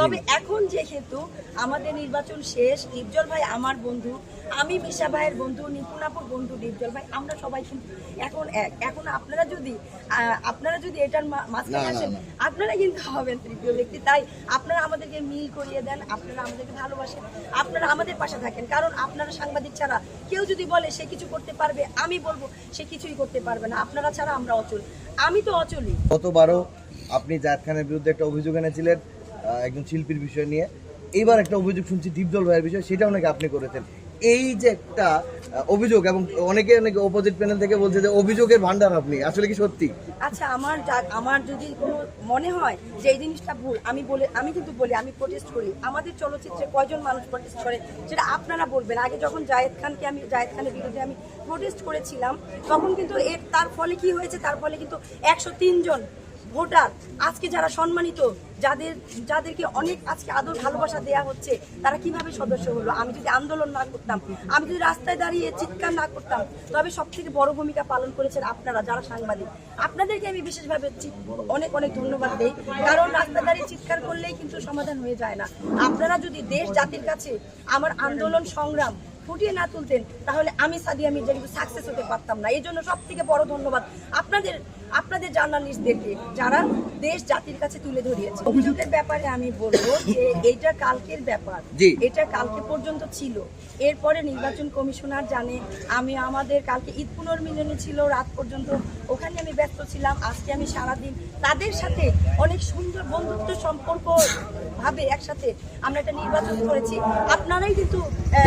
তবে এখন যেহেতু আমাদের নির্বাচন শেষ ডিপজল ভাই আমার বন্ধু আমি মিশা ভাইয়ের বন্ধু নিপুণাপুর বন্ধু ডিপজল ভাই আমরা সবাই কিন্তু এখন এক। এখন আপনারা যদি আপনারা যদি এটার মাঝখানে আসেন আপনারা কিন্তু হবেন তৃতীয় ব্যক্তি। তাই আপনারা আমাদেরকে মিল করিয়ে দেন আপনারা আমাদেরকে ভালোবাসেন আপনারা আমাদের পাশে থাকেন। কারণ আপনারা সাংবাদিক ছাড়া কেউ যদি বলে সে কিছু করতে পারবে আমি বলব সে কিছুই করতে পারবে না। আপনারা ছাড়া আমরা অচল। আমি তো অচলই। গতবারও আপনি খানের বিরুদ্ধে একটা অভিযোগ এনেছিলেন একজন শিল্পীর বিষয় নিয়ে। এইবার একটা অভিযোগ শুনছি দীপজল ভাইয়ের বিষয়, সেটাও অনেকে আপনি করেছেন। এই যে একটা অভিযোগ, এবং অনেকে অনেকে অপোজিট প্যানেল থেকে বলছে যে অভিযোগের ভান্ডার আপনি, আসলে কি সত্যি? আচ্ছা আমার আমার যদি কোনো মনে হয় যে এই জিনিসটা ভুল, আমি বলে, আমি কিন্তু বলি, আমি প্রোটেস্ট করি। আমাদের চলচ্চিত্রে কয়জন মানুষ প্রোটেস্ট করে, সেটা আপনারা বলবেন। আগে যখন জায়েদ খানকে আমি, জায়েদ খানের বিরুদ্ধে আমি প্রোটেস্ট করেছিলাম, তখন কিন্তু এর, তার ফলে কি হয়েছে? তার ফলে কিন্তু একশো জন ভোটার, আজকে যারা সম্মানিত, যাদের, যাদেরকে অনেক আজকে আদর, ভালোবাসা দেয়া হচ্ছে, তারা কীভাবে সদস্য হলো? আমি যদি আন্দোলন না করতাম, আমি যদি রাস্তায় দাঁড়িয়ে চিৎকার না করতাম, তবে সব থেকে বড় ভূমিকা পালন করেছেন আপনারা যারা সাংবাদিক। আপনাদেরকে আমি বিশেষভাবে অনেক অনেক ধন্যবাদ দিই, কারণ রাস্তায় দাঁড়িয়ে চিৎকার করলেই কিন্তু সমাধান হয়ে যায় না। আপনারা যদি দেশ, জাতির কাছে আমার আন্দোলন সংগ্রাম ফুটিয়ে না তুলতেন তাহলে আমি সাদিয়া মির্জা কিন্তু সাকসেস হতে পারতাম না। এই জন্য সব থেকে বড় ধন্যবাদ আপনাদের আপনাদের জার্নালিস্টদেরকে যারা দেশ জাতির কাছে তুলে ধরিয়েছে। অভিযোগের ব্যাপারে আমি বলব যে এটা কালকের ব্যাপার। এটা কালকে পর্যন্ত ছিল। এরপরে নির্বাচন কমিশনার জানে আমি আমাদের কালকে ঈদ পুনর্মিলনী ছিল রাত পর্যন্ত ওখানে আমি ব্যস্ত ছিলাম আজকে আমি সারাদিন তাদের সাথে অনেক সুন্দর বন্ধুত্ব সম্পর্ক ভাবে একসাথে আমরা একটা নির্বাচন করেছি। আপনারাই কিন্তু আহ,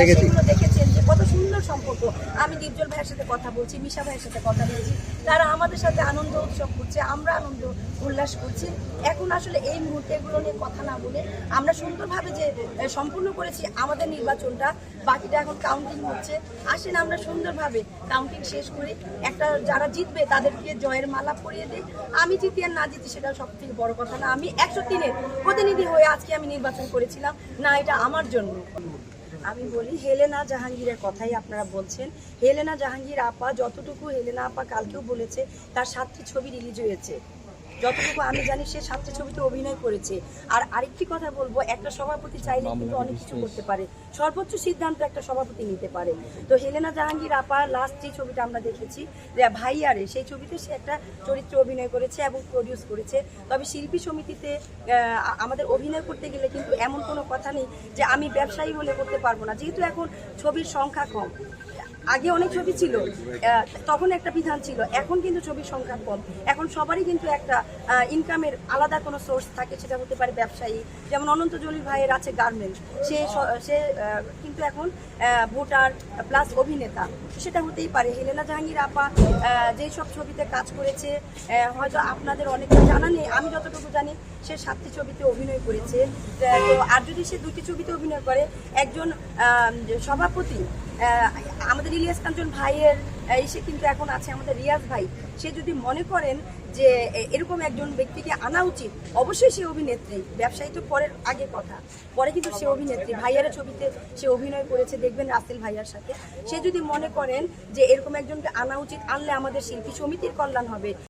দেখেছি। দেখেছেন যে, কত সুন্দর সম্পর্ক। আমি দীপজল ভাইয়ের সাথে কথা বলছি, মিশা ভাইয়ের সাথে কথা বলছি। তারা আমাদের সাথে আনন্দ উৎসব করছে, আমরা আনন্দ উল্লাস করছি। এখন আসলে এই মুহূর্তে এগুলো নিয়ে কথা না বলে আমরা সুন্দরভাবে যে সম্পূর্ণ করেছি আমাদের নির্বাচনটা, বাকিটা এখন কাউন্টিং হচ্ছে। আসেন আমরা সুন্দরভাবে কাউন্টিং শেষ করি। একটা যারা জিতবে তাদেরকে জয়ের মালা পরিয়ে দিই। আমি জিতি আর না জিতি সেটা সব থেকে বড় কথা না। আমি একশো তিনের প্রতিনিধি হয়ে আজকে আমি নির্বাচন করেছিলাম। না, এটা আমার জন্য। আমি বলি, হেলেনা জাহাঙ্গীরের কথাই আপনারা বলছেন। হেলেনা জাহাঙ্গীর আপা, যতটুকু হেলেনা আপা কালকেও বলেছে, তার সাতটি ছবি রিলিজ হয়েছে। যতটুকু আমি জানি সে সাতটি ছবিতে অভিনয় করেছে। আর আরেকটি কথা বলব একটা সভাপতি চাইলে কিন্তু অনেক কিছু করতে পারে। সর্বোচ্চ সিদ্ধান্ত একটা সভাপতি নিতে পারে। তো হেলেনা জাহাঙ্গীর আপা লাস্ট যে ছবিটা আমরা দেখেছি ভাইয়ারে সেই ছবিতে সে একটা চরিত্রে অভিনয় করেছে এবং প্রডিউস করেছে। তবে শিল্পী সমিতিতে আমাদের অভিনয় করতে গেলে কিন্তু এমন কোনো কথা নেই যে আমি ব্যবসায়ী হলে করতে পারব না। যেহেতু এখন ছবির সংখ্যা কম। আগে অনেক ছবি ছিল তখন একটা বিধান ছিল, এখন কিন্তু ছবির সংখ্যা কম। এখন সবারই কিন্তু একটা ইনকামের আলাদা কোনো সোর্স থাকে, সেটা হতে পারে ব্যবসায়ী, যেমন অনন্ত জলিল ভাইয়ের আছে গার্মেন্টস সে সে কিন্তু এখন ভোটার প্লাস অভিনেতা। সেটা হতেই পারে। হেলেনা জাহাঙ্গীর আপা যেই সব ছবিতে কাজ করেছে হয়তো আপনাদের অনেকটা জানা নেই, আমি যতটুকু জানি, সে সাতটি ছবিতে অভিনয় করেছে। তো আর যদি সে দুটি ছবিতে অভিনয় করে, একজন সভাপতি আমাদের ইলিয়াস কাঞ্চন ভাইয়ের এসে কিন্তু এখন আছে আমাদের রিয়াজ ভাই। সে যদি মনে করেন যে এরকম একজন ব্যক্তিকে আনা উচিত, অবশ্যই সে অভিনেত্রী। ব্যবসায়ী তো পরের আগে কথা। পরে কিন্তু সে অভিনেত্রী। ভাইয়ার ছবিতে সে অভিনয় করেছে, দেখবেন রাসেল ভাইয়ার সাথে। সে যদি মনে করেন যে এরকম একজনকে আনা উচিত, আনলে আমাদের শিল্পী সমিতির কল্যাণ হবে।